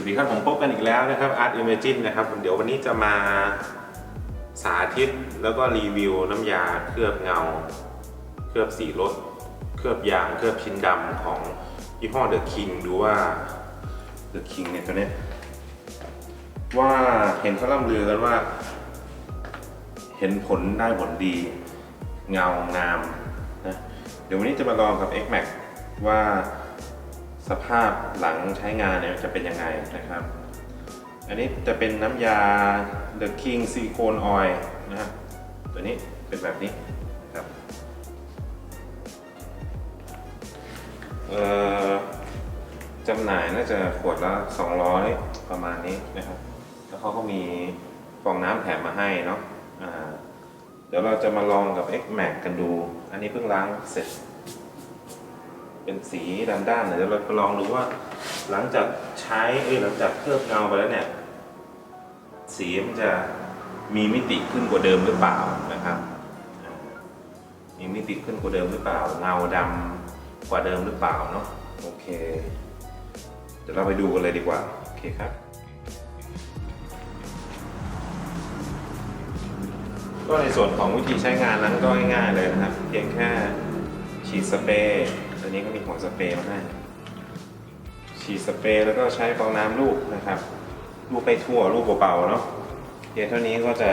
วัสดีครับผมพบกันอีกแล้วนะครับ Art Imagine นะครับเดี๋ยววันนี้จะมาสาธิตแล้วก็รีวิวน้ำยาเคลือบเงา เคลือบสีรถ เคลือบยาง เคลือบชิ้นดำของยี่ห้อ The King ดูว่า The King เนี่ยตัวเนี้ยว่าเห็นเขาล่ำลือกันว่า เห็นผลได้ผลดี เงางามนะเดี๋ยววันนี้จะมาลองกับ X Max ว่า สภาพหลังใช้งานเนี่ยจะเป็นยังไงนะครับ อันนี้จะเป็นน้ำยา The King Silicone Oil นะครับตัวนี้เป็นแบบนี้นะครับเอ่อจำหน่ายน่าจะขวดละ 200 ประมาณนี้นะครับ แล้วเขาก็มีฟองน้ำแถมมาให้เนาะอ่าเดี๋ยวเราจะมาลองกับ X Max กันดู อันนี้เพิ่งล้างเสร็จ เป็นสีด้านๆเดี๋ยวเราไปลองดูว่า หลังจากใช้เอ้ยหลังจากเคลือบเงาไปแล้วเนี่ย สีมันจะมีมิติขึ้นกว่าเดิมหรือเปล่านะครับ มีมิติขึ้นกว่าเดิมหรือเปล่า เงาดำกว่าเดิมหรือเปล่าเนาะโอเค เดี๋ยวเราไปดูกันเลยดีกว่า โอเคครับ ก็ในส่วนของวิธีใช้งานนั้นก็ง่ายๆเลยนะครับ เพียงแค่ฉีดสเปรย์ ตัวนี้ก็มีหัวสเปรย์มาให้ฉีดสเปรย์แล้วก็ใช้ฟองน้ำลูบนะครับลูบไปทั่วลูบเบาๆเนาะเพียงเท่านี้ก็จะ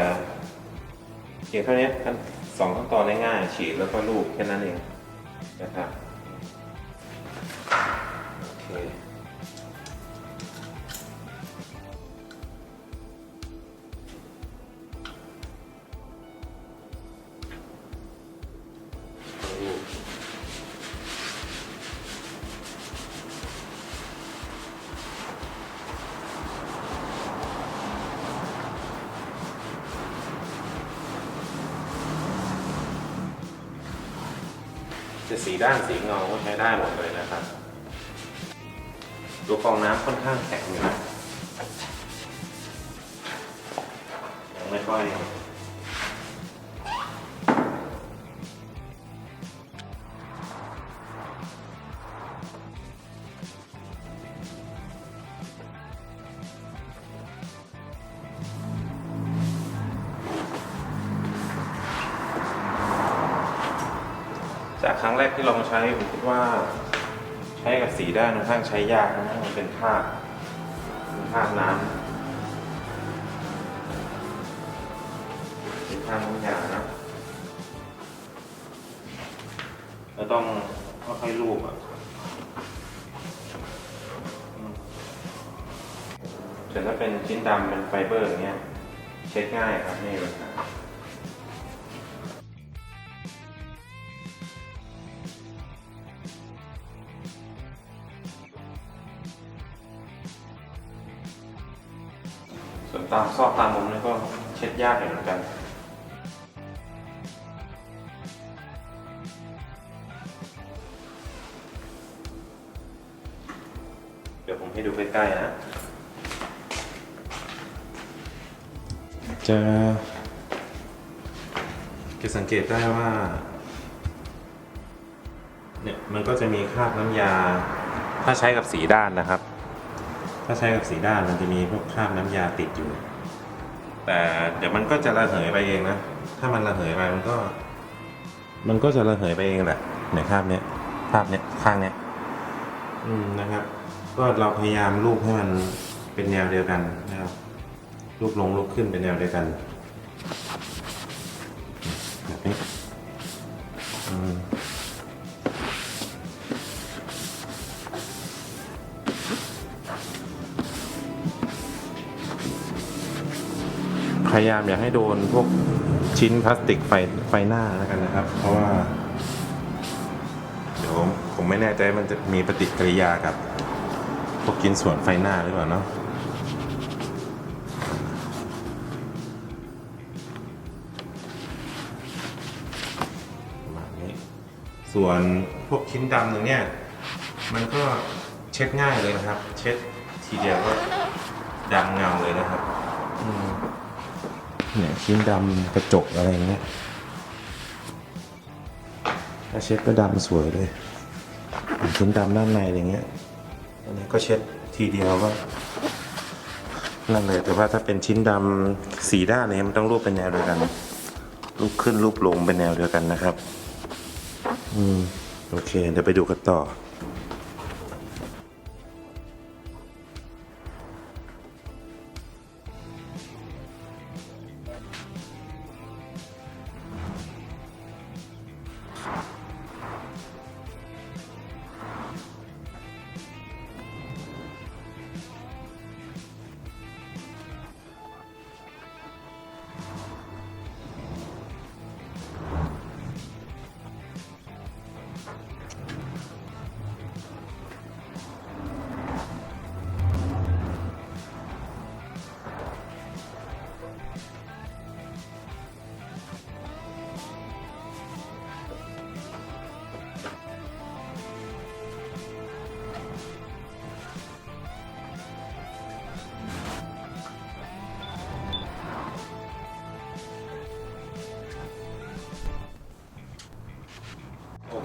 เพียงเท่านี้ขั้นสองขั้นตอนง่ายๆฉีดแล้วก็ลูบแค่นั้นเองนะครับโอเค จะสีด้านสีเงาก็ใช้ได้หมดเลยนะครับ ดูฟองน้ำค่อนข้างแข็งอยู่นะยังไม่ค่อย ครั้งแรกที่ลองใช้ผมคิดว่า ใช้กับสีได้นค่อนข้างใช้ยากนะมันเป็นคราบเป็นคราบน้ำเป็นคราบน้ำยานะแล้วต้องค่อยๆลูบอะแต่ถ้าเป็นชิ้นดำเป็นไฟเบอร์อย่างเงี้ยเช็ดง่ายครับนี่เลยครับ ส่วนตามซอกตามมุมนี่ก็เช็ดยากอยู่เหมือนกัน เดี๋ยวผมให้ดูใกล้ๆนะ จะจะสังเกตได้ว่า เนี่ยมันก็จะมีคราบน้ำยา ถ้าใช้กับสีด้านนะครับ ถ้าใช้กับสีด้านมันจะมีพวกคราบน้ำยาติดอยู่ แต่เดี๋ยวมันก็จะระเหยไปเองนะ ถ้ามันระเหยไปมันก็ มันก็จะระเหยไปเองแหละในคราบเนี้ยคราบเนี้ยข้างเนี้ยอืมนะครับ ก็เราพยายามลูบให้มันเป็นแนวเดียวกันนะครับลูบลงลูบขึ้นเป็นแนวเดียวกันแบบนี้อืม ยายามอย่าให้โดนพวกชิ้นพลาสติกไฟไฟหน้าแล้วกันนะครับ เพราะว่า เดี๋ยวผมไม่แน่ใจมันจะมีปฏิกิริยากับ พวกชิ้นส่วนไฟหน้าหรือเปล่าเนาะส่วนพวกชิ้นดำตรงเนี้ยมันก็เช็ดง่ายเลยนะครับ เช็ดทีเดียวก็ดำเงาเลยนะครับ เนี่ยชิ้นดำกระจกอะไรเงี้ยถ้าเช็ดก็ดำสวยเลยชิ้นดำด้านในอะไรเงี้ยอันนี้ก็เช็ดทีเดียวก็นั่นเลยแต่ว่าถ้าเป็นชิ้นดำสีด้านเนี่ยมันต้องรูปเป็นแนวเดียวกันรูปขึ้นรูปลงเป็นแนวเดียวกันนะครับ อืม โอเค เดี๋ยวไปดูกันต่อ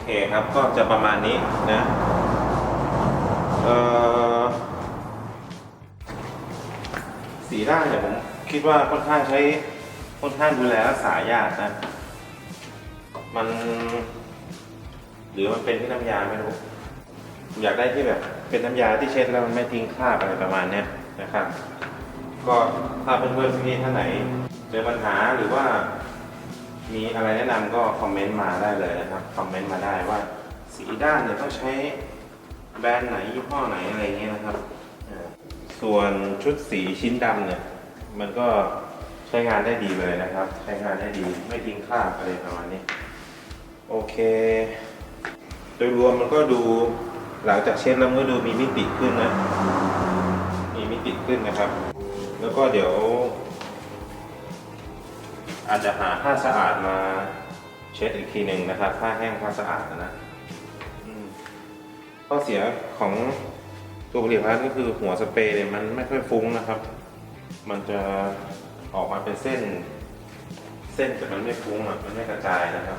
เคครับก็จะประมาณนี้นะเอ่อสีด้านเนี่ยผมคิดว่าค่อนข้างใช้ค่อนข้างดูแลรักษายากนะ มัน หรือมันเป็นที่น้ำยาไม่รู้ผมอยากได้ที่แบบ เป็นน้ำยาที่เช็ดแล้วมันไม่ทิ้งคราบอะไรประมาณเนี้ยนะครับ ก็ถ้าเพื่อนๆพี่ๆท่านไหน เจอปัญหาหรือว่า มีอะไรแนะนำก็คอมเมนต์มาได้เลยนะครับ คอมเมนต์มาได้ว่าสีด้านเนี่ยต้องใช้แบรนด์ไหนยี่ห้อไหนอะไรเงี้ยนะครับอ่าส่วนชุดสีชิ้นดำเนี่ย มันก็ใช้งานได้ดีเลยนะครับ ใช้งานได้ดีไม่ทิ้งคราบอะไรประมาณนี้ โอเค โดยรวมมันก็ดูหลังจากเช็ดแล้วมันก็ดูมีมิติขึ้นนะ มีมิติขึ้นนะครับ แล้วก็เดี๋ยว อาจจะหาผ้าสะอาดมาเช็ดอีกทีหนึ่งนะครับ ผ้าแห้งผ้าสะอาดนะนะข้อเสียของตัวผลิตภัณฑ์ก็คือหัวสเปรย์เนี่ยมันไม่ค่อยฟุ้งนะครับ มันจะออกมาเป็นเส้น เส้นแต่มันไม่ฟุ้งอะมันไม่กระจายนะครับ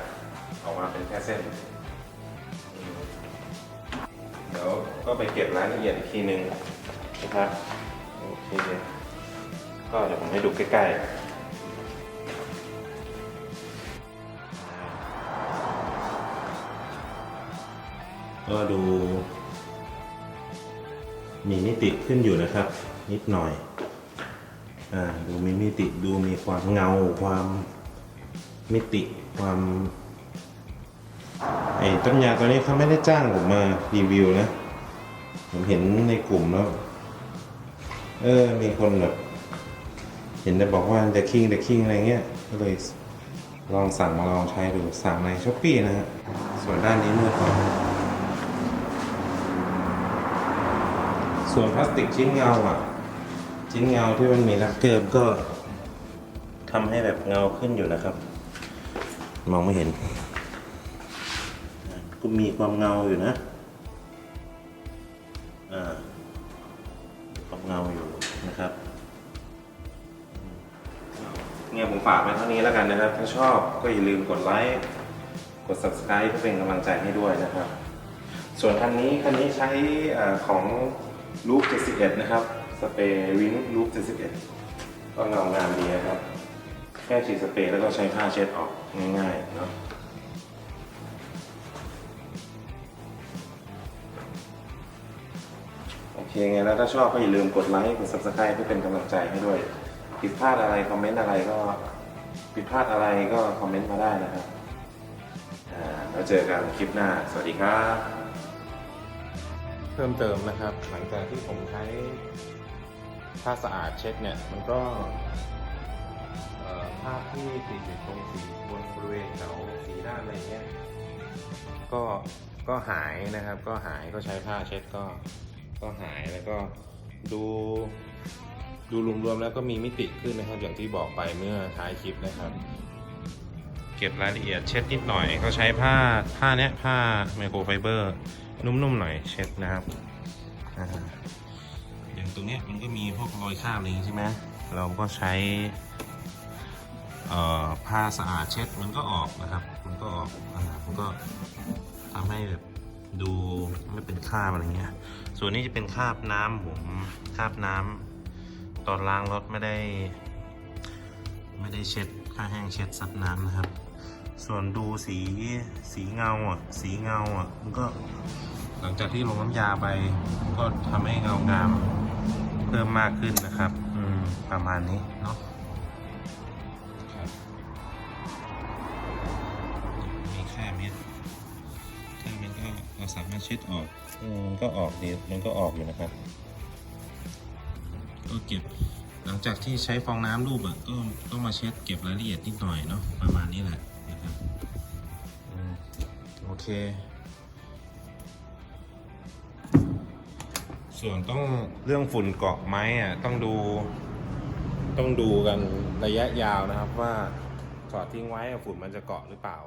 ออกมาเป็นแค่เส้นเดี๋ยวก็ไปเก็บรายละเอียดอีกทีหนึ่งนะครับโอเคก็เดี๋ยวผมให้ดูใกล้ๆ ก็ดู มีมิติขึ้นอยู่นะครับ นิดหน่อยอ่าดูมีมิติดูมีความเงาความมิติความไอ้ต้นยาตัวนี้เขาไม่ได้จ้างผมมารีวิวนะผมเห็นในกลุ่มแล้ว เออ มีคนแบบเห็นแต่บอกว่า The King The King อะไรเงี้ย ก็เลยลองสั่งมาลองใช้ดู สั่งในช้อปปี้นะฮะ ส่วนด้านนี้มืดกว่า ส่วนพลาสติกชิ้นเงาอะ ชิ้นเงาที่มันมีลักเกอร์ก็ทำให้แบบเงาขึ้นอยู่นะครับ มองไม่เห็น ก็มีความเงาอยู่นะอ่าความเงาอยู่นะครับเนี่ยผมฝากไว้เท่านี้แล้วกันนะครับ ถ้าชอบก็อย่าลืมกดไลค์กด subscribe เพื่อเป็นกำลังใจให้ด้วยนะครับ ส่วนคันนี้คันนี้ใช้อาของ ลูป71 นะครับ สเปรย์วิ้งลูป71 ก็เงางามดีนะครับ แค่ฉีดสเปรย์แล้วก็ใช้ผ้าเช็ดออกง่ายๆเนาะโอเคไงแล้วถ้าชอบก็อย่าลืมกดไลค์กด subscribe เพื่อเป็นกำลังใจให้ด้วย ผิดพลาดอะไร คอมเมนต์อะไรก็ผิดพลาดอะไรก็คอมเมนต์มาได้นะครับ แล้วเจอกันคลิปหน้า สวัสดีครับ เพิ่มเติมนะครับ หลังจากที่ผมใช้ผ้าสะอาดเช็ดเนี่ยมันก็ภาพที่ติดอยู่ตรงสีบนบริเวณแถวสีด้านอะไรเงี้ยก็ก็หายนะครับ ก็หายก็ใช้ผ้าเช็ดก็ก็หายแล้วก็ดูดูรวมๆแล้วก็มีมิติขึ้นนะครับ อย่างที่บอกไปเมื่อท้ายคลิปนะครับ เก็บรายละเอียดเช็ดนิดหน่อย ก็ใช้ผ้าผ้าเนี้ยผ้าไมโครไฟเบอร์ นุ่มๆหน่อยเช็ดนะครับออย่างตรงเนี้ยมันก็มีพวกรอยคราบอะไรอย่างงี้ใช่ไหมเราก็ใช้ผ้าสะอาดเช็ดมันก็ออกนะครับ มันก็ออกอ่ามันก็ทำให้แบบดูไม่เป็นคราบอะไรเงี้ย ส่วนนี้จะเป็นคราบน้ำผมคราบน้ำตอนล้างรถไม่ได้ ไม่ได้เช็ดผ้าแห้งเช็ดซับน้ำนะครับ ส่วนดูสีสีเงาอะสีเงาอะมันก็ หลังจากที่ลงน้ำยาไปมันก็ทำให้เงางามเพิ่มมากขึ้นนะครับ อืม ประมาณนี้เนาะครับมีแค่เม็ดแค่เม็ดก็เราสามารถเช็ดออก อืม ก็ออกดีมันก็ออกอยู่นะครับ ก็เก็บหลังจากที่ใช้ฟองน้ำรูปอะก็ต้องมาเช็ดเก็บรายละเอียดนิดหน่อยเนาะประมาณนี้แหละนะครับอืมโอเค ส่วนต้องเรื่องฝุ่นเกาะไหมอะต้องดู ต้องดูกันระยะยาวนะครับว่าจอดทิ้งไว้ฝุ่นมันจะเกาะหรือเปล่า